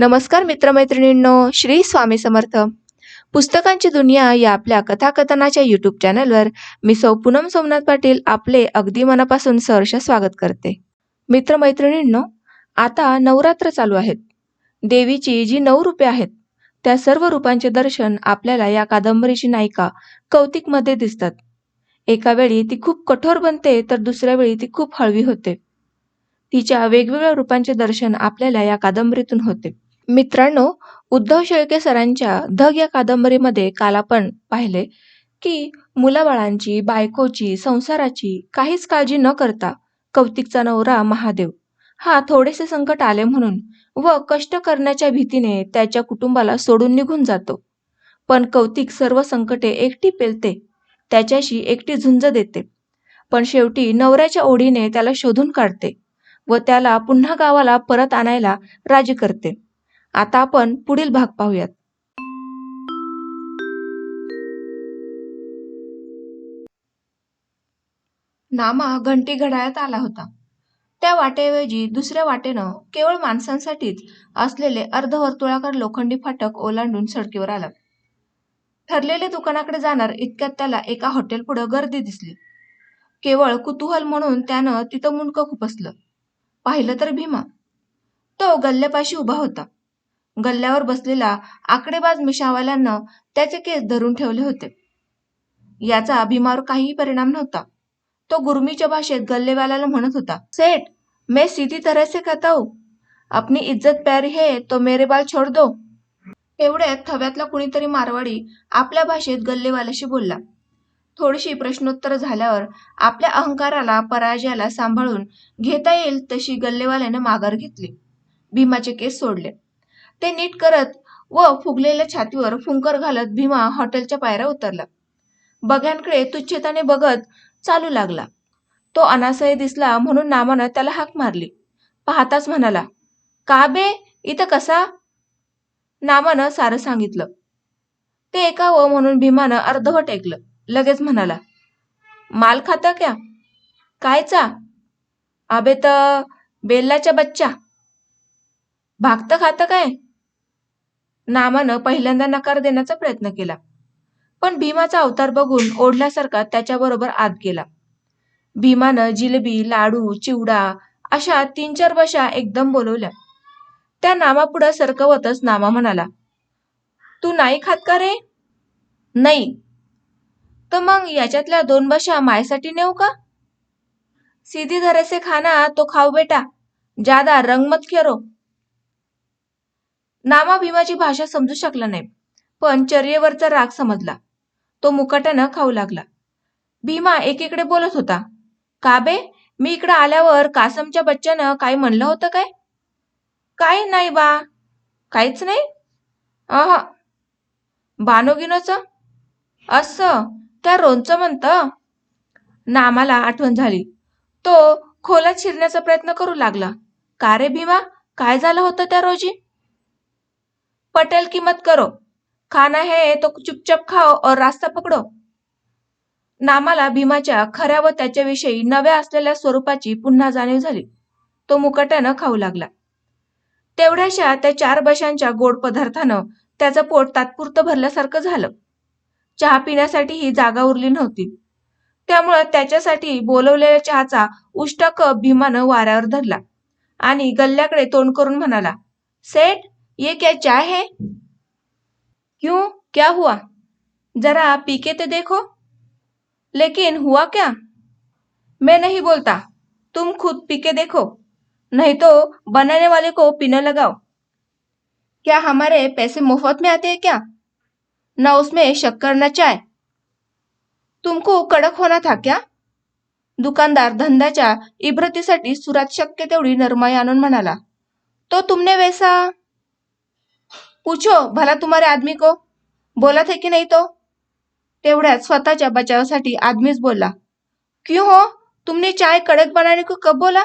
नमस्कार मित्रमैत्रिणींनो श्री स्वामी समर्थ. पुस्तकांची दुनिया या आपल्या कथाकथनाच्या यूट्यूब चॅनलवर मी सौ पूनम सोमनाथ पाटील आपले अगदी मनापासून सहर्ष स्वागत करते. मित्रमैत्रिणींनो आता नवरात्र चालू आहेत. देवीची जी नऊ रूपे आहेत त्या सर्व रूपांचे दर्शन आपल्याला या कादंबरीची नायिका कौतिकमध्ये दिसतात. एका वेळी ती खूप कठोर बनते तर दुसऱ्या वेळी ती खूप हळवी होते. तिच्या वेगवेगळ्या रूपांचे दर्शन आपल्याला या कादंबरीतून होते. मित्रांनो उद्धव शेळके सरांच्या धग या कादंबरीमध्ये काल आपण पाहिले की मुलाबाळांची बायकोची संसाराची काहीच काळजी न करता कौतिकचा नवरा महादेव हा थोडेसे संकट आले म्हणून व कष्ट करण्याच्या भीतीने त्याच्या कुटुंबाला सोडून निघून जातो. पण कौतिक सर्व संकटे एकटी पेलते त्याच्याशी एकटी झुंज देते. पण शेवटी नवऱ्याच्या ओढीने त्याला शोधून काढते व त्याला पुन्हा गावाला परत आणायला राजी करते. आता आपण पुढील भाग पाहूयात. नामा घंटी घड्याळात आला होता. त्या वाटेऐवजी दुसऱ्या वाटेनं केवळ माणसांसाठीच असलेले अर्धवर्तुळाकार लोखंडी फाटक ओलांडून सडकीवर आला. ठरलेल्या दुकानाकडे जाणार इतक्यात त्याला एका हॉटेल पुढे गर्दी दिसली. केवळ कुतूहल म्हणून त्यानं तिथं मुंडकं खुपसलं. पाहिलं तर भीमा. तो गल्ल्यापाशी उभा होता. गल्ल्यावर बसलेला आकडेबाज मिशावाल्यानं त्याचे केस धरून ठेवले होते. याचा भीमावर काहीही परिणाम नव्हता. तो गुरमीच्या भाषेत गल्लेवाल्याला म्हणत होता सेठ मैं सीधी तरह से कहता हूं. अपनी इज्जत प्यारी है तो मेरे बाल छोड़ दो. एवढ्यात थव्यातला कुणीतरी मारवाडी आपल्या भाषेत गल्लेवाल्याशी बोलला. थोडीशी प्रश्नोत्तर झाल्यावर आपल्या अहंकाराला पराजयाला सांभाळून घेता येईल तशी गल्लेवाल्याने माघार घेतली. भीमाचे केस सोडले. ते नीट करत व फुगलेल्या छातीवर फुंकर घालत भीमा हॉटेलच्या पायऱ्या उतरला. बघ्यांकडे तुच्छताने बघत चालू लागला. तो अनासय दिसला म्हणून नामानं त्याला हाक मारली. पाहताच म्हणाला का बे? इथं कसा? नामानं सारं सांगितलं. ते ऐकावं म्हणून भीमानं अर्धवट ऐकलं. लगेच म्हणाला माल खाता क्या? कायचा? अबे तर बेल्लाच्या बच्चा. भागतं खातं काय? नामानं पहिल्यांदा नकार देण्याचा प्रयत्न केला. पण भीमाचा अवतार बघून ओढल्यासारखा त्याच्याबरोबर आत गेला. भीमानं जिलेबी लाडू चिवडा अशा तीन चार बशा एकदम बोलवल्या. त्या नामापुढं सरकवतच नामा म्हणाला तू नाही खात का रे? नाही. तर मग याच्यातल्या दोन बशा मायसाठी नेऊ का? सीधी धरेसे खाना तो खाऊ बेटा. जादा रंग मत खेरो. नामा भीमाची भाषा समजू शकला नाही. पण चर्येवरचा राग समजला. तो मुकाट्यानं खाऊ लागला. भीमा एकीकडे बोलत होता का बे? मी इकडे आल्यावर कासमच्या बच्च्यानं काय म्हणलं होतं काय? काय नाही बा काहीच नाही. अह बानोगिनोचं असं त्या रोनचं म्हणतं. नामाला आठवण झाली. तो खोलात शिरण्याचा प्रयत्न करू लागला. का रे भीमा? काय झालं होतं त्या रोजी? पटेल की मत करो. खाना है तो चुपचाप खाओ और रास्ता पकडो. नामाला भीमाच्या खऱ्या व त्याच्याविषयी नव्या असलेल्या स्वरूपाची पुन्हा जाणीव झाली. तो मुकट्यानं खाऊ लागला. तेवढ्याशा त्या चार बशांच्या गोड पदार्थानं त्याचं पोट तात्पुरतं भरल्यासारखं झालं. चहा पिण्यासाठीही जागा उरली नव्हती. त्यामुळं त्याच्यासाठी बोलवलेल्या चहाचा उष्टा कप भीमानं वाऱ्यावर धरला आणि गल्ल्याकडे तोंड करून म्हणाला सेठ ये क्या चाय है? क्यों? क्या हुआ? जरा आप पी के तो देखो। लेकिन हुआ क्या? मैं नहीं बोलता। तुम खुद पी के देखो। नहीं तो बनाने वाले को पीने लगाओ। क्या हमारे पैसे मुफ़्त में आते हैं क्या? ना उसमें शक्कर, न चाय। तुमको कडक होना था क्या? दुकानदार धंद्याच्या इब्रतीसाठी सुरात शक्य तेवढी नरमाई आणून म्हणाला तो तुमने वैसा पूछो भला तुम्हारे आदमी को? बोला थे की नाही तो? तेवढ्यात स्वतःच्या बचावासाठी आदमीच बोलला क्यों हो? तुमने चाय कड़क बनाने को कब बोला?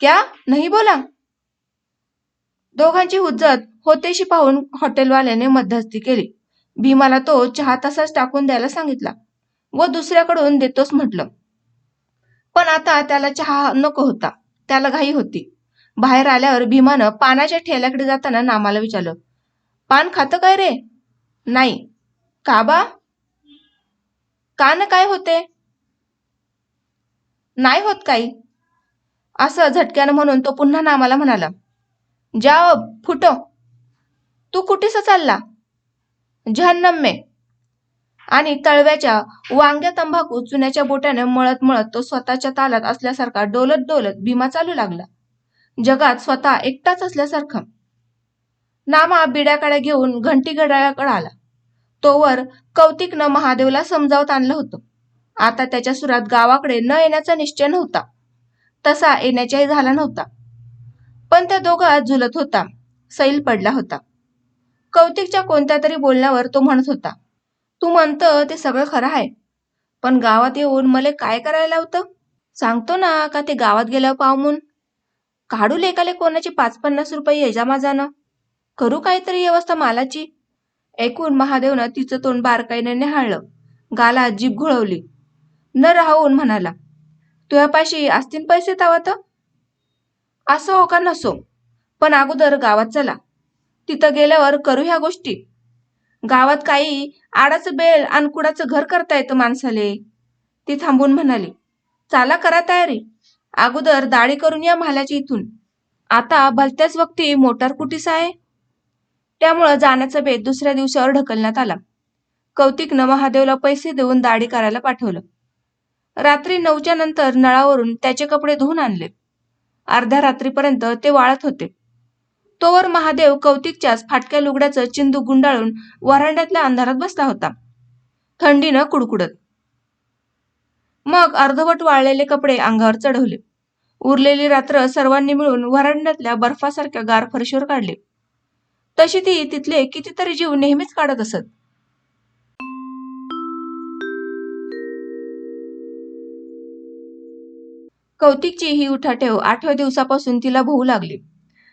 क्या? नहीं बोला? दोघांची हुज्जत होतेशी पाहून हॉटेलवाल्याने मध्यस्थी केली. भीमाला तो चहा तसाच टाकून द्यायला सांगितला व दुसऱ्याकडून देतोच म्हटलं. पण आता त्याला चहा नको होता त्याला घाई होती. बाहेर आल्यावर भीमानं पानाच्या ठेल्याकडे जाताना नामाला विचारलं पान खातं काय रे? नाही. का बा? का न काय होते? नाही होत काही. असं झटक्यानं म्हणून तो पुन्हा नामाला म्हणाला जा फुटो. तू कुठेस चालला? जहन्नम आणि तळव्याच्या वांग्या तंबाखू चुन्याच्या बोटाने मळत मळत तो स्वतःच्या तालात असल्यासारखा डोलत डोलत भीमा चालू लागला. जगात स्वतः एकटाच असल्यासारखा. नामा बिड्याकडे घेऊन घंटी घड्याळाकडे आला. तोवर कौतिकनं महादेवला समजावत आणलं होतं. आता त्याच्या सुरात गावाकडे न येण्याचा निश्चय नव्हता. तसा येण्याचाही झाला नव्हता. पण त्या दोघा झुलत होता. सैल पडला होता. कौतिकच्या कोणत्या तरी बोलण्यावर तो म्हणत होता तू म्हणतं ते सगळं खरं आहे पण गावात येऊन मला काय करायला होतं सांगतो ना का ते गावात गेल्यावर पाहून? काढू लेकाले कोणाची पाच पन्नास रुपये येजा जाणं करू काहीतरी व्यवस्था मालाची? ऐकून महादेवनं तिचं तोंड बारकाईने निहाळलं. गाला जीभ घोळवली. न राहून म्हणाला तुझ्यापाशी असतील पैसे तावात असं हो का नसो? पण अगोदर गावात चला. तिथं गेल्यावर करू ह्या गोष्टी. गावात काही आडाचं बेल आणि कुडाचं घर करता येतं माणसाले. ती थांबून म्हणाली चाला करा तयारी. अगोदर दाढी करून या म्हाल्याच्या इथून. आता भलत्याच वक्ती मोटार कुटीस आहे? त्यामुळं जाण्याचा बेत दुसऱ्या दिवसावर ढकलण्यात आला. कौतिकनं महादेवला पैसे देऊन दाढी करायला पाठवलं. रात्री नऊच्या नंतर नळावरून त्याचे कपडे धुवून आणले. अर्ध्या रात्रीपर्यंत ते वाळत होते. तोवर महादेव कौतिकच्याच फाटक्या लुगड्याचं चिंदू गुंडाळून वरांड्यातल्या अंधारात बसला होता. थंडीनं कुडकुडत. मग अर्धवट वाळलेले कपडे अंगावर चढवले. उरलेली रात्र सर्वांनी मिळून वरांड्यातल्या बर्फासारख्या गार फरशीवर काढली. तशी ती तिथले कितीतरी जीव नेहमीच काढत असत. कौतिकची ही उठाठेव आठव्या दिवसापासून तिला भोवू लागली.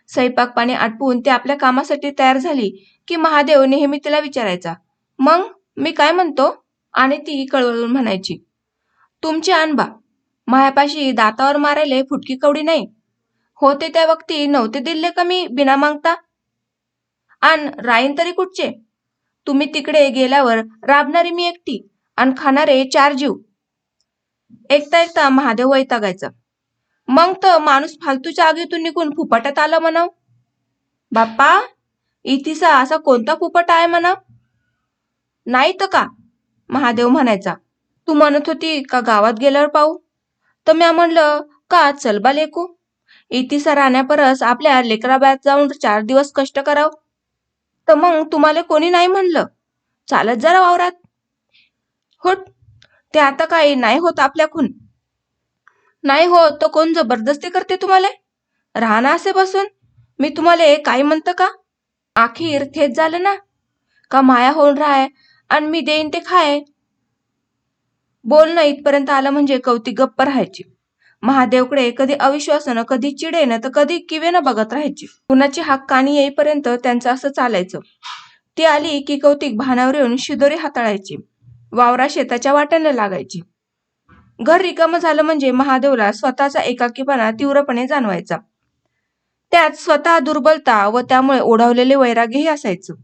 स्वयंपाक पाणी आटपून ती आपल्या कामासाठी तयार झाली की महादेव नेहमी तिला विचारायचा मग मी काय म्हणतो? आणि ती कळवळून म्हणायची तुमची आणबा मायापाशी दातावर मारायले फुटकी कवडी नाही. होते त्या वक्ती नव्हते दिले का मी बिना मागता? आण राईन तरी कुठचे? तुम्ही तिकडे गेल्यावर राबणारी मी एकटी आणि खाणारे चार जीव. एकता एकता महादेव वैतागायचा. मग तर माणूस फालतूच्या आगीतून निघून फुपटात आला म्हणाव. बाप्पा इतिसा असा कोणता फुपट आहे म्हणा नाही तर का? महादेव म्हणायचा. तू म्हणत होती का गावात गेल्यावर पाहू? तर म्या म्हणलं का चल बा लेकू. इतिसा राहण्यापरस आपल्या लेकराबात जाऊन चार दिवस कष्ट कराव. तर मग तुम्हाला कोणी नाही म्हणलं? चालत जरा वावरात. होट ते आता काही नाही होत आपल्याकून. नाही होत तर कोण जबरदस्ती करते तुम्हाला? राहणं असे बसून. मी तुम्हाला काय म्हणतं का? आखिर थेच झालं ना? का माया होऊन राहाय? आणि मी देईन ते खाय? बोलणं इथपर्यंत आलं म्हणजे कौतिक गप्प राहायची. महादेवकडे कधी अविश्वासानं कधी चिडेनं तर कधी किवेनं बघत राहायची. कुणाची हाक कानी येईपर्यंत त्यांचं असं चालायचं. ती आली की कौतिक भानावर येऊन शिदोरी हाताळायची. वावरा शेताच्या वाट्यानं लागायची. घर रिकामं झालं म्हणजे महादेवला स्वतःचा एकाकीपणा तीव्रपणे जाणवायचा. त्यात स्वतः दुर्बलता व त्यामुळे ओढवलेले वैराग्यही असायचं.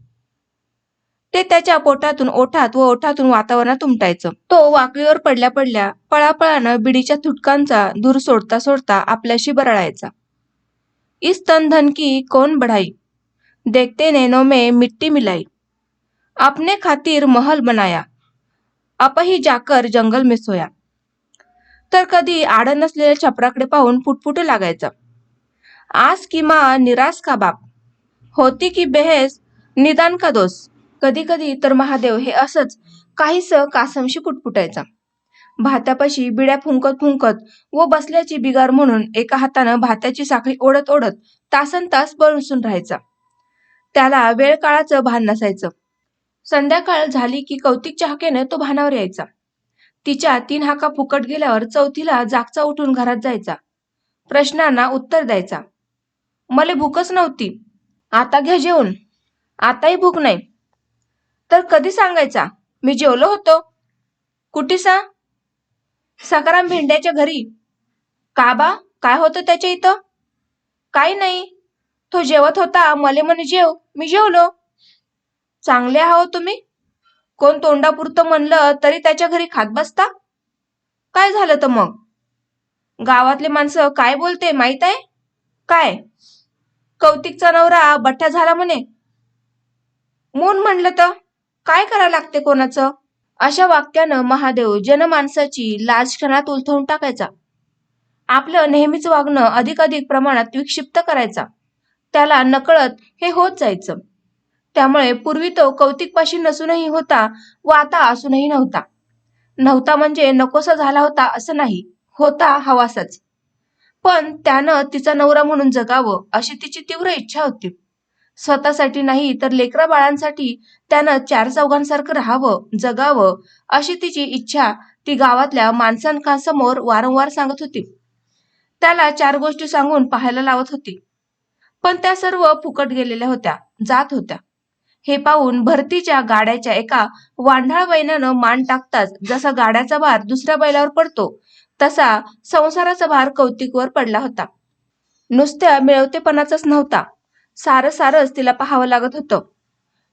ते त्याच्या पोटातून ओठात व ओठातून वातावरणात उमटायचं. तो वाकळीवर पडल्या पडल्या पळापळानं बिडीच्या थुटकांचा दूर सोडता सोडता आपल्याशी बरळायचा. इस तन धन की कोण बढ़ाई? देखते नैनों में मिट्टी मिलाई. अपने खातिर महल बनाया. अपही जाकर जंगल में सोया. तर कधी आड नसलेल्या छपराकडे पाहून पुटपुट लागायचं. आज की माँ निराश का बाप? होती की बेहेस निदान का दोष? कधी कधी तर महादेव हे असंच काहीस कासमशी पुटपुटायचा. भात्यापाशी बिड्या फुंकत फुंकत व बसल्याची बिगार म्हणून एका हातानं भात्याची साखळी ओढत ओढत तासन तास बसून राहायचा. त्याला वेळ काळाचं भान नसायचं. संध्याकाळ झाली की कौतिक हाकेने तो भानावर यायचा. तिच्या तीन हाका फुकट गेल्यावर चौथीला जागचा उठून घरात जायचा. प्रश्नांना उत्तर द्यायचा. मला भूकच नव्हती. आता घ्या जेवण. आताही भूक नाही. तर कधी सांगायचा? मी जेवलो होतो. कुठे सा? सकाराम भेंड्याच्या घरी. का बा? काय होतं त्याच्या इथं? काही नाही. तो जेवत होता मले म्हणे जेव. मी जेवलो. चांगले आहो तुम्ही. कोण तोंडापुरतं म्हणलं तरी त्याच्या घरी खात बसता? काय झालं तर मग? गावातले माणसं काय बोलते माहीत आहे? काय? कौतिकचा नवरा बठ्ठा झाला म्हणे. मून म्हणलं तर? काय करा लागते कोणाचं? अशा वाक्यानं महादेव जनमानसाची लाज क्षणात उलथवून टाकायचा. आपलं नेहमीच वागणं अधिक अधिक प्रमाणात विक्षिप्त करायचा. त्याला नकळत हे होत जायचं. त्यामुळे पूर्वी तो कौतिकपाशी नसूनही होता व आता असूनही नव्हता. नव्हता म्हणजे नकोसा झाला होता असं नाही होता हवासाच. पण त्यानं तिचा नवरा म्हणून जगावं अशी तिची तीव्र इच्छा होती. स्वतःसाठी नाही तर लेकरा बाळांसाठी त्यानं चार चौघांसारखं राहावं जगावं अशी तिची इच्छा ती गावातल्या माणसांकासमोर वारंवार सांगत होती. त्याला चार गोष्टी सांगून पाहायला लावत होती. पण त्या सर्व फुकट गेलेल्या होत्या जात होत्या. हे पाहून भरतीच्या गाड्याच्या एका वांढाळ बैलानं मान टाकताच जसा गाड्याचा भार दुसऱ्या बैलावर पडतो तसा संसाराचा भार कौतिकवर पडला होता. नुसत्या मिळवतेपणाचाच नव्हता. सारं सारंच तिला पाहावं लागत होतं.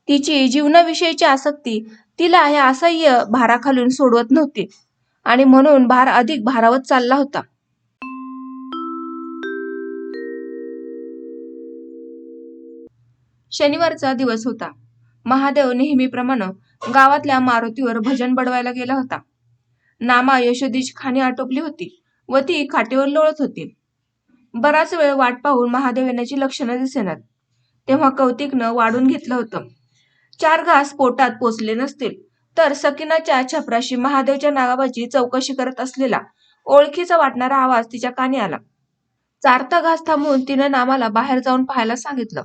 तिची जीवनाविषयीची आसक्ती तिला हे असह्य भाराखालून सोडवत नव्हती आणि म्हणून भार अधिक भारावत चालला होता. शनिवारचा दिवस होता. महादेव नेहमीप्रमाणे गावातल्या मारुतीवर भजन बडवायला गेला होता. नामा यशोदीची खाणी आटोपली होती व ती खाटेवर लोळत होती. बराच वेळ वाट पाहून महादेव येण्याची लक्षणं दिसेनात. तेव्हा कौतिकनं वाढून घेतलं होतं. चार घास पोटात पोचले नसतील तर सकिनाच्या छपराशी महादेवच्या नागाबाची चौकशी करत असलेला ओळखीचा वाटणारा आवाज तिच्या कानी आला. चारता घास थांबून तिनं नामाला बाहेर जाऊन पाहायला सांगितलं.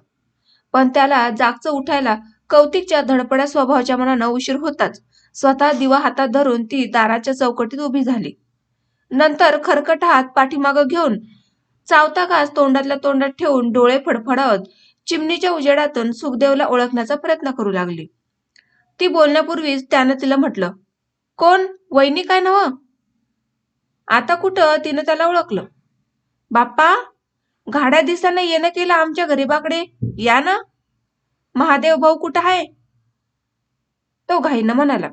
पण त्याला जागचं उठायला कौतिकच्या धडपड्या स्वभावाच्या मनानं उशीर होताच. स्वतः दिवा हातात धरून ती दाराच्या चौकटीत उभी झाली. नंतर खरकट हात पाठीमागं घेऊन चावता घास तोंडातल्या तोंडात ठेवून डोळे फडफडत चिमणीच्या उजेडातून सुखदेवला ओळखण्याचा प्रयत्न करू लागली. ती बोलण्यापूर्वीच त्यानं तिला म्हटलं कोण? वहिनी काय नव? आता कुठं? तिनं त्याला ओळखलं. बाप्पा घाड्या दिसानं येणं केलं आमच्या गरीबाकडे? या ना? महादेव भाऊ कुठं आहे तो घाईनं म्हणाला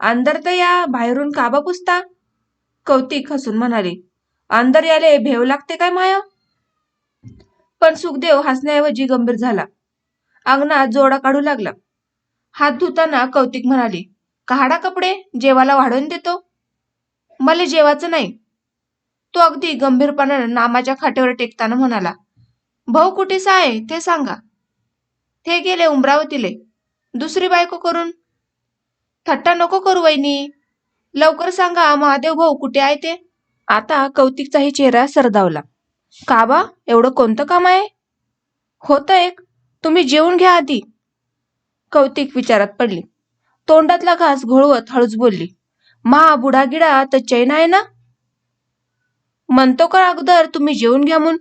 अंदर तर या बाहेरून काबा पुसता. कौतिक हसून म्हणाले अंदर याले भेव लागते काय माया? पण सुखदेव हसण्याऐवजी गंभीर झाला. अंगणात जोडा काढू लागला. हात धुताना कौतिक म्हणाली काढा कपडे जेवाला वाढवून देतो. मला जेवाचं नाही. तो अगदी गंभीरपणानं नामाच्या खाटेवर टेकताना म्हणाला भाऊ कुठेच आहे ते सांगा. ते गेले उमरावतीले. दुसरी बायको करून. थट्टा नको करू वहिनी. लवकर सांगा महादेव भाऊ कुठे आहे ते. आता कौतिकचाही चेहरा सरदावला. काबा एवढं कोणतं काम आहे? होतं एक. तुम्ही जेवून घ्या आधी. कौतिक विचारात पडली. तोंडातला घास घोळवत हळूच बोलली. मा बुडागिडा तर चैन आहे ना? म्हणतो का अगोदर तुम्ही जेवून घ्या म्हणून?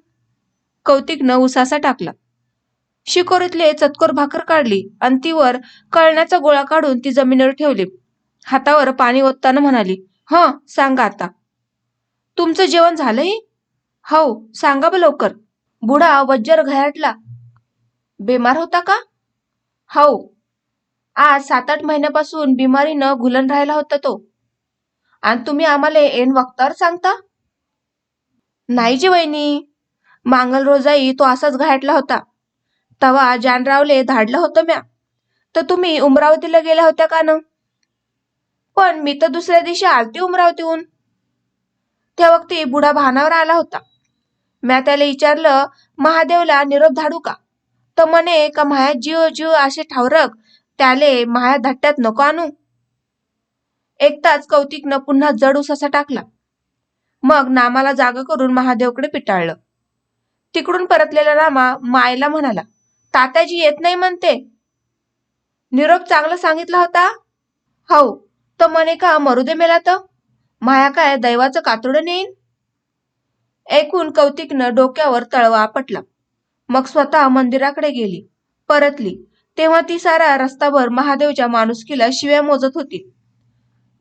कौतिकनं उसासा टाकला. शिकोरीतले चतकोर भाकर काढली आणि तीवर कळण्याचा गोळा काढून ती जमिनीवर ठेवली. हातावर पाणी ओतताना म्हणाली ह सांगा आता. तुमचं जेवण झालंय? हो सांगा ब लवकर. बुडा वज्जर घयाटला बेमार होता का? हो. आज सात आठ महिन्यापासून बिमारीनं घुलन राहिला होता तो. आणि तुम्ही आम्हाला एन वक्तावर सांगता? नाही जी वहिनी. मांगल रोजाई तो असाच घाटला होता. तवा जानरावले धाडलं होतं म्या. तर तुम्ही उमरावतीला गेल्या होत्या का न? पण मी तर दुसऱ्या दिवशी आलती उमरावतीहून. त्या वक्ती बुडा भानावर आला होता. म्या त्याला विचारलं महादेवला निरोप धाडू का? तर म्हणे का माया जीव जीव असे ठावरक त्याले माया धट्ट्यात नको आणू. एकटाच कौतिकनं पुन्हा जड उसासा टाकला. मग नामाला जागा करून महादेवकडे पिटाळलं. तिकडून परतलेला नामा मायला म्हणाला तात्याजी येत नाही म्हणते. निरोप चांगला सांगितला होता? हो. तर म्हणे का मरुदे मेला तर माया काय दैवाचं कातडं नेईन? ऐकून कौतिकनं डोक्यावर तळवा आपटला. मग स्वतः मंदिराकडे गेली. परतली. तेव्हा ती सारा रस्ताभर महादेवच्या माणुसकीला शिव्या मोजत होती.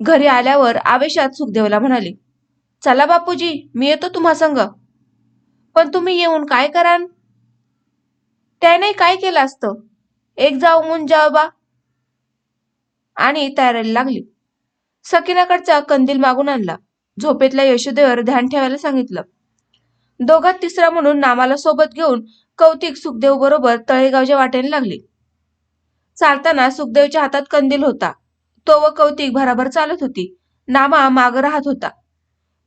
घरी आल्यावर आवेशात सुखदेवला म्हणाली चला बापूजी मी येतो तुम्हा संग. पण तुम्ही येऊन काय करान त्याने काय केलं असतं? एक जाऊ मुन जाव बा. आणि तयारीला लागली. सकिनाकडचा कंदील मागून आणला. झोपेतल्या यशोदेवर ध्यान ठेवायला सांगितलं. दोघात तिसरा म्हणून नामाला सोबत घेऊन कौतिक सुखदेव बरोबर तळेगावच्या वाटेने लागली. चालताना सुखदेवच्या हातात कंदील होता. तो व कौतिक भराभर चालत होती. नामा माग राहत होता.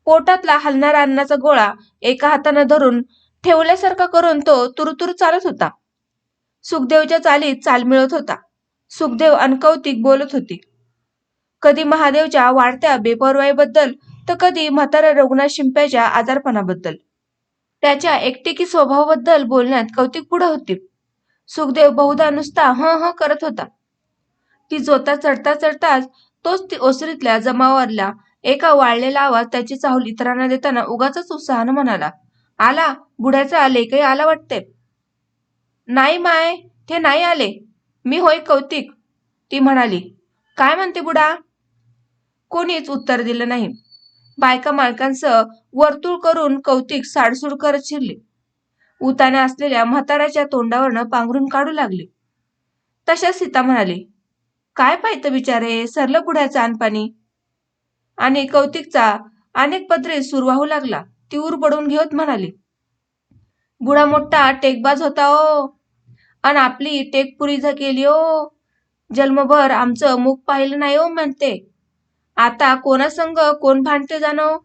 पोटातला हलणारा अन्नाचा गोळा एका हातानं धरून ठेवल्यासारखा करून तो तुरुतुरु चालत होता. सुखदेवच्या चालीत चाल मिळत होता. सुखदेव आणि कौतिक बोलत होती. कधी महादेवच्या वाढत्या बेपरवाईबद्दल तर कधी म्हाताऱ्या रघुनाथ शिंप्याच्या आजारपणाबद्दल. त्याच्या एकटेकी स्वभावाबद्दल बोलण्यात कौतिक पुढे होती. सुखदेव बहुधा नुसता ह ह करत होता. ती जोता चढता चढताच तोच ती ओसरीतल्या जमावारला एका वाळलेला आवाज त्याची चाहूल इतरांना देताना उगाच उत्साहानं म्हणाला आला बुढ्याचा लेखही आला वाटते नाही माय ते नाही आले. मी होय कौतिक. ती म्हणाली काय म्हणते बुडा? कोणीच उत्तर दिलं नाही. बायका मालकांसह वर्तुळ करून कौतिक साडसूड करत शिरले. उताने असलेल्या म्हाताऱ्याच्या तोंडावरनं पांघरून काढू लागले. तशा सीता म्हणाली काय पाहितं बिचारे सरलं पुढ्याचं अनपाणी आणि कौतिकचा अनेक पदरे सूर वाहू लागला. ती उर बडून घेत म्हणाली बुडा मोठा टेकबाज होता ओ आणि आपली टेकपुरी केली ओ. जन्मभर आमचं मुख पाहिलं नाही ओ म्हणते. आता कोणासंग कोण भांडते जाणो?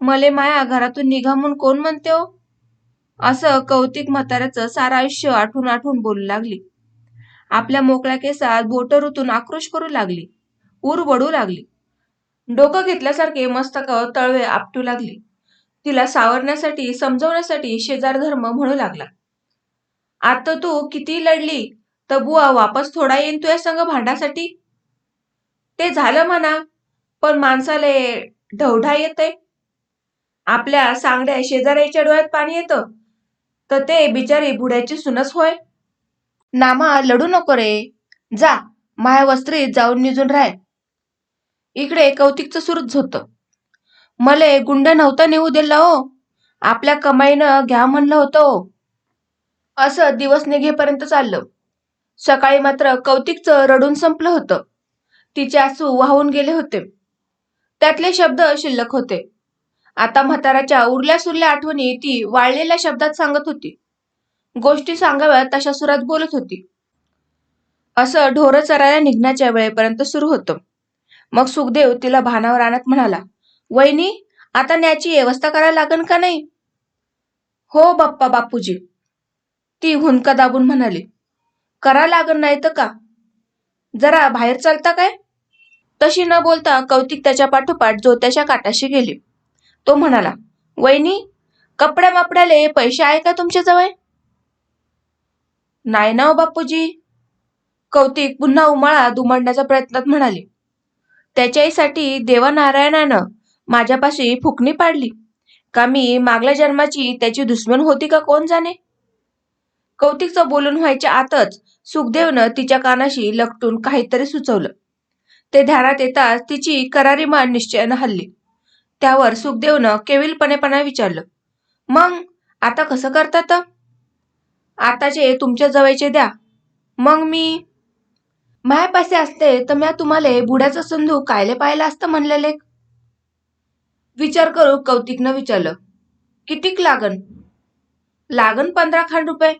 मले माया घरातून निघा म्हणून कोण म्हणते हो? असं कौतिक म्हाताऱ्याचं सारं आयुष्य आठवून आठवून बोलू लागली. आपल्या मोकळ्या केसात बोट ऋतून आक्रोश करू लागली. उर वडू लागली. डोकं घेतल्यासारखे मस्तक तळवे आपटू लागली. तिला सावरण्यासाठी समजवण्यासाठी शेजार धर्म म्हणू लागला. आता तू किती लढली? तर बुवा वापस थोडा येईन तुझ्या संग भांडासाठी? ते झालं म्हणा. पण माणसाले ढवढा येते आपल्या सांगड्या शेजाऱ्याच्या डोळ्यात पाणी येतं. तर ते बिचारी बुड्याची सुनस होय. नामा लढू नको रे. जा माया वस्त्रीत जाऊन निजून राह इकडे कौतिकचं सुरूच होतं. मले गुंड नव्हता नेऊ दिला हो. आपल्या कमाईनं घ्या म्हणलं होतं हो. असं दिवस निघेपर्यंत चाललं. सकाळी मात्र कौतिकचं रडून संपलं होतं. तिचे आसू वाहून गेले होते. त्यातले शब्द शिल्लक होते. आता म्हाताराच्या उरल्या सुरल्या आठवणी ती वाळलेल्या शब्दात सांगत होती. गोष्टी सांगाव्या तशा सुरात बोलत होती. असं ढोरं चरायला निघण्याच्या वेळेपर्यंत सुरू होतं. मग सुखदेव तिला भानावर आणत म्हणाला वहिनी आता न्याची व्यवस्था करायला लागन का नाही? हो बाप्पा बापूजी. ती हुंदका दाबून म्हणाली करा लागन नाही तर का? जरा बाहेर चालता काय? तशी न बोलता कौतिक त्याच्या पाठोपाठ जोत्याच्या काटाशी गेली. तो म्हणाला वहिनी कपड्या मापड्याले पैसे आहे का तुमच्याजवळ नाही ना हो बापूजी. कौतिक पुन्हा उमाळा दुमडण्याच्या प्रयत्नात म्हणाली. त्याच्यासाठी देवानारायणानं माझ्यापाशी फुकणी पाडली. का मी मागल्या जन्माची त्याची दुश्मन होती का कोण जाणे? कौतिकचं बोलून व्हायच्या आतच सुखदेवनं तिच्या कानाशी लपटून काहीतरी सुचवलं. ते ध्यानात येताच तिची करारी मान निश्चयानं हल्ली. त्यावर सुखदेवनं केविलपणेपणा विचारलं मग आता कसं करतात आताचे तुमच्या जवळचे द्या. मग मी मायापाशी असते तर म्या तुम्हाला बुड्याचं संधू कायले पाहिलं असतं म्हणलेले? विचार करू कौतिकनं विचारलं कितीक लागन? लागन पंधरा खांड रुपये.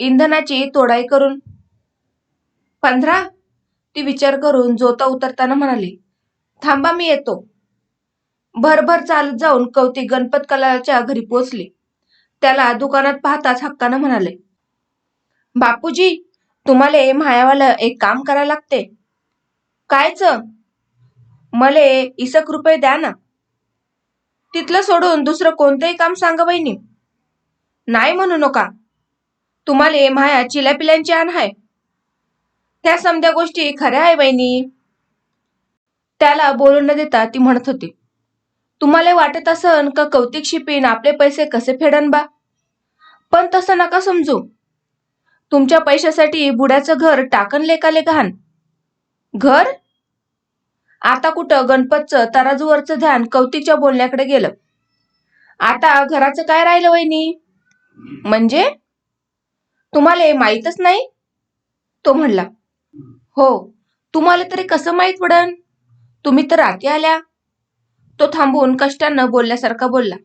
इंधनाची तोडाई करून. पंधरा? ती विचार करून जोता उतरताना म्हणाली थांबा मी येतो. भरभर चालत जाऊन कौतिक गणपत कलाच्या घरी पोचली त्याला दुकानात पाहताच हक्कानं म्हणाले बापूजी तुम्हाला मायावाला एक काम करायला लागते. कायच? मले इसक रुपये द्या ना. तिथलं सोडून दुसरं कोणतंही काम सांगा बहिणी. नाही म्हणू नका. तुम्हाला माया चिल्यापिल्यांची आण आहे त्या समध्या गोष्टी खऱ्या आहे बहिणी. त्याला बोलून न देता ती म्हणत होती तुम्हाला वाटत असन का कौतिक शिपीन आपले पैसे कसे फेडन बा? पण तसं नका समजू. तुमच्या पैशासाठी बुड्याचं घर टाकन लेकाले घाण. घर? आता कुठं गणपतचं तराजूवरचं ध्यान कौतिकच्या बोलण्याकडे गेलं. आता घराचं काय राहिलं वहिनी? म्हणजे? तुम्हाला माहीतच नाही? तो म्हणला हो. तुम्हाला तरी कसं माहीत पडन तुम्ही तर राती आल्या. तो थांबून कष्टानं बोलल्यासारखा बोलला.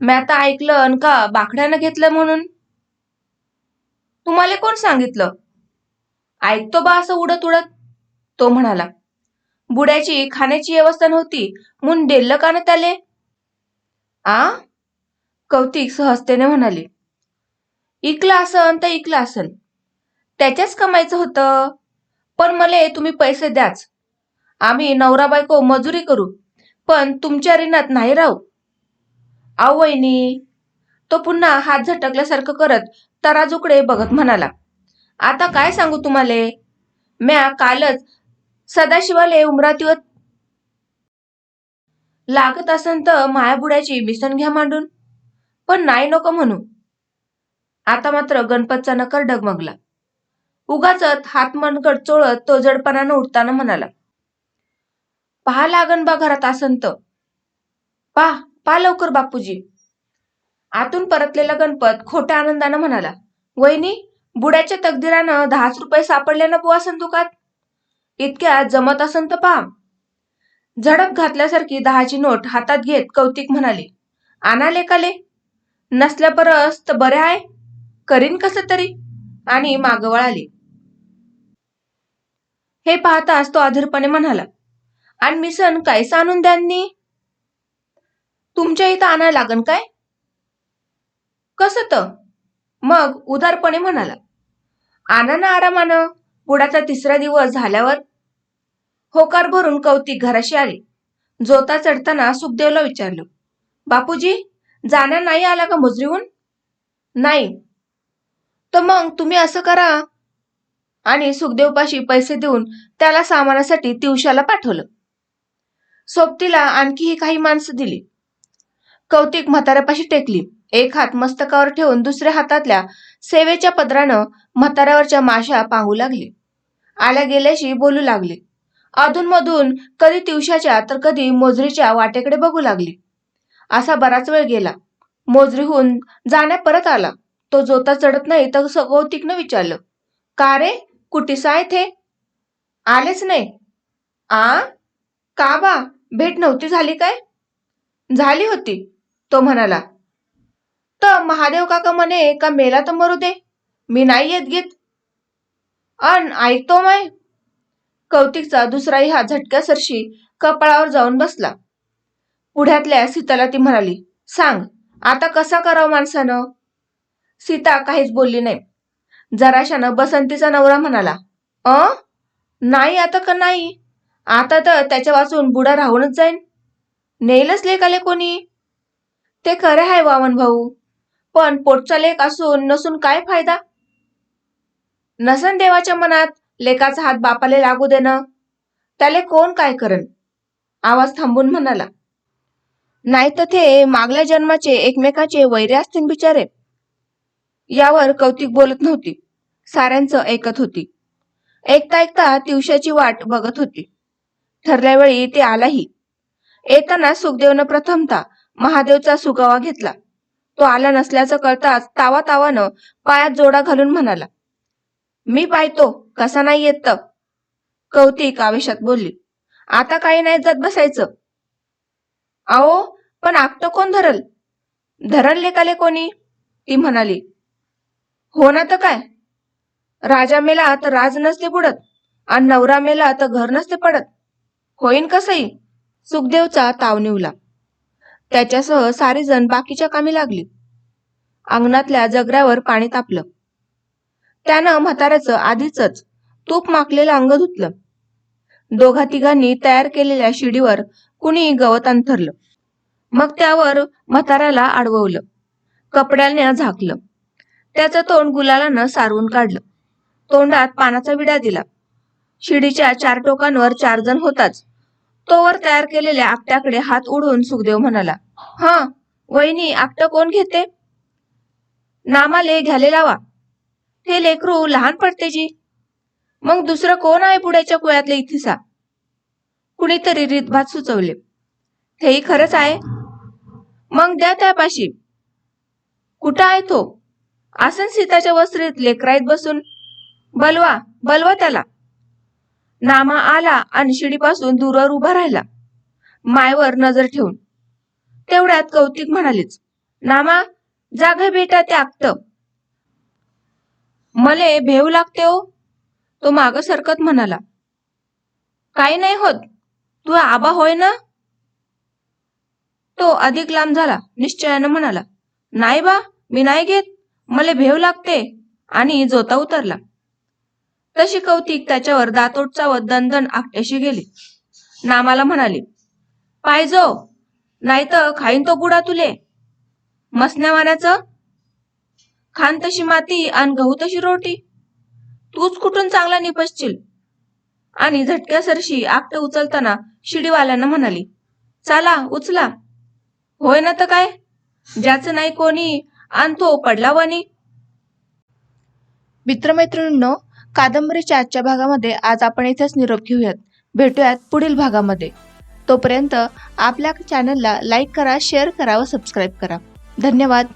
मी आता ऐकलं अन का बाकड्यानं घेतलं म्हणून? तुम्हाला कोण सांगितलं? ऐकतो बा असं उडत उडत. तो म्हणाला बुड्याची खाण्याची व्यवस्था नव्हती म्हणून डेल्ल का न त्याले? आ? कौतिक सहजतेने म्हणाले इकलं असन तर इकलं असन. त्याच्याच कमायचं होतं. पण मला तुम्ही पैसे द्याच. आम्ही नवरा बायको मजुरी करू पण तुमच्या रिनात नाही राहू. आवयनी वहिनी तो पुन्हा हात झटकल्यासारखं करत तराजूकडे बघत म्हणाला आता काय सांगू तुम्हाला? म्या कालच सदाशिवाले उमरातीवर लागत असन तर मायाबुड्याची मिसन घ्या मांडून. पण नाही नको म्हणू. आता मात्र गणपतचा नकर डगमगला. उगाच हात मनगट चोळत तो जडपणानं उठताना म्हणाला पहा लागन बा घरात असन पा पा लवकर बापूजी. आतून परतलेला गणपत खोट्या आनंदानं म्हणाला वहिनी बुड्याच्या तकदीरानं दहाच रुपये सापडले ना बुवा संदुकात? इतक्या जमत असन तर पहा झडप घातल्यासारखी दहाची नोट हातात घेत कौतिक म्हणाले आणाले काले नसल्या परस तर बरे आहे करीन कसं तरी? आणि मागवळ आली हे पाहताच तो अधीरपणे म्हणाला आणि मिसन कायसं आणून द्यांनी? तुमच्या इथं आणायला लागन काय? कसं तर मग उदारपणे म्हणाला आणा ना आरामानं बुडाचा तिसरा दिवस झाल्यावर. होकार भरून कौतिक घराशी आले. जोता चढताना सुखदेवला विचारलं बापूजी जाण्या नाही आला का मुजरीहून? नाही. तर मग तुम्ही असं करा आणि सुखदेवपाशी पैसे देऊन त्याला सामानासाठी तिवशाला पाठवलं. सोबतीला आणखीही काही माणसं दिली. कौतिक म्हाताऱ्यापाशी टेकली. एक हात मस्तकावर ठेवून दुसऱ्या हातातल्या सेवेच्या पदरानं म्हाताऱ्यावरच्या माशा पाहू लागली. आल्या गेल्याशी बोलू लागले. अधूनमधून कधी तिवशाच्या तर कधी मोजरीच्या वाटेकडे बघू लागली. असा बराच वेळ गेला. मोजरीहून जाण्या परत आला. तो जोता चढत नाही तर कौतिकनं विचारलं. का रे? कुठेस आहे थे? आलेच नाही. आ? का बा? भेट नव्हती झाली काय? झाली होती तो म्हणाला. तर महादेव काका म्हणे का मेला तर मरू दे? मी नाही येत गीत. अन ऐकतो माय. कौतिकचा दुसराही हा झटक्यासरशी कपाळावर जाऊन बसला. पुढ्यातल्या सीताला ती म्हणाली सांग आता कसा करावं माणसानं? सीता काहीच बोलली नाही. जराशानं बसंतीचा नवरा म्हणाला अ? नाही आता का नाही? आता तर त्याच्या वाचून बुडा राहूनच जाईन. नेलच लेख आले कोणी? ते खरे आहे वामन भाऊ पण पोटचा लेख असून नसून काय फायदा? नसन देवाच्या मनात लेखाचा हात बापाले लागू देणं. त्याले कोण काय करण आवाज थांबून म्हणाला नाही तर ते मागल्या जन्माचे एकमेकाचे वैरे असतील बिचारे. यावर कौतिक बोलत नव्हती. साऱ्यांचं ऐकत होती. ऐकता ऐकता तिवशाची वाट बघत होती. ठरल्या वेळी ते आलाही. येताना सुखदेवनं प्रथमता महादेवचा सुगावा घेतला. तो आला नसल्याचं कळताच तावा तावानं पायात जोडा घालून म्हणाला मी पाहतो कसा नाही येत कौतिक आवेशात बोलली आता काही नाही जात बसायचं. आओ पण आकट कोण धरल? धरल लेकाले कोणी? ती म्हणाली हो ना तर काय? राजा मेला तर राज नसते बुडत आणि नवरा मेला तर घर नसते पडत. होईन कसंही? सुखदेवचा ताव निवला. त्याच्यासह सारेजण बाकीच्या कामी लागली. अंगणातल्या जगऱ्यावर पाणी तापलं. त्यानं म्हाताऱ्याचं आधीच तूप माकलेलं अंग धुतलं. दोघा तिघांनी तयार केलेल्या शिडीवर कुणी गवत अंथरलं. मग त्यावर म्हाताऱ्याला अडवलं कपड्याने झाकलं. त्याचं तोंड गुलालानं सारवून काढलं. तोंडात पानाचा विडा दिला. शिडीच्या चार टोकांवर चार जण होताच. तोवर तयार केलेल्या आपट्याकडे हात उडून सुखदेव म्हणाला हा वहिनी आपट कोण घेते? नामाले घ्याले लावा. हे लेकरू लहान पडते जी. मग दुसरं कोण आहे पुढ्याच्या कुळ्यातले इथिसा कुणीतरी रीतभात सुचवले हेही खरंच आहे. मग द्या त्यापाशी. कुठं आहे तो? आसन सीताच्या वस्त्रीत लेकराईत बसून बलवा बलवा त्याला. नामा आला आणि शिडीपासून दूरवर उभा राहिला मायवर नजर ठेवून. तेवढ्यात कौतिक म्हणालीच नामा जाग बेटा त्यागत मले भेव लागते हो. तो माग सरकत म्हणाला काही नाही होत तू आबा होय ना? तो अधिक लांब झाला निश्चयानं म्हणाला नाही बा मी नाही घेत. मला भेव लागते आणि जोता उतरला. तशी कौतिक त्याच्यावर दातोट चावत दणदण आपट्याशी गेली. नामाला म्हणाली पाहिजो नाही तर खाईन तो बुडा तुले. मसण्यावाण्याचं खान तशी माती आणि गहू तशी रोटी. तूच कुठून चांगला निपसशील? आणि झटक्यासरशी आपट उचलताना शिडीवाल्यांना म्हणाली चला उचला. होय ना तर काय? ज्याचं नाही कोणी आणि तो पडला वनी मित्रमैत्रिणींनो कादंबरीच्या आजच्या भागामध्ये आज आपण इथेच निरोप घेऊयात. भेटूयात पुढील भागामध्ये. तोपर्यंत आपल्या चॅनलला लाईक करा शेअर करा व सबस्क्राईब करा. धन्यवाद.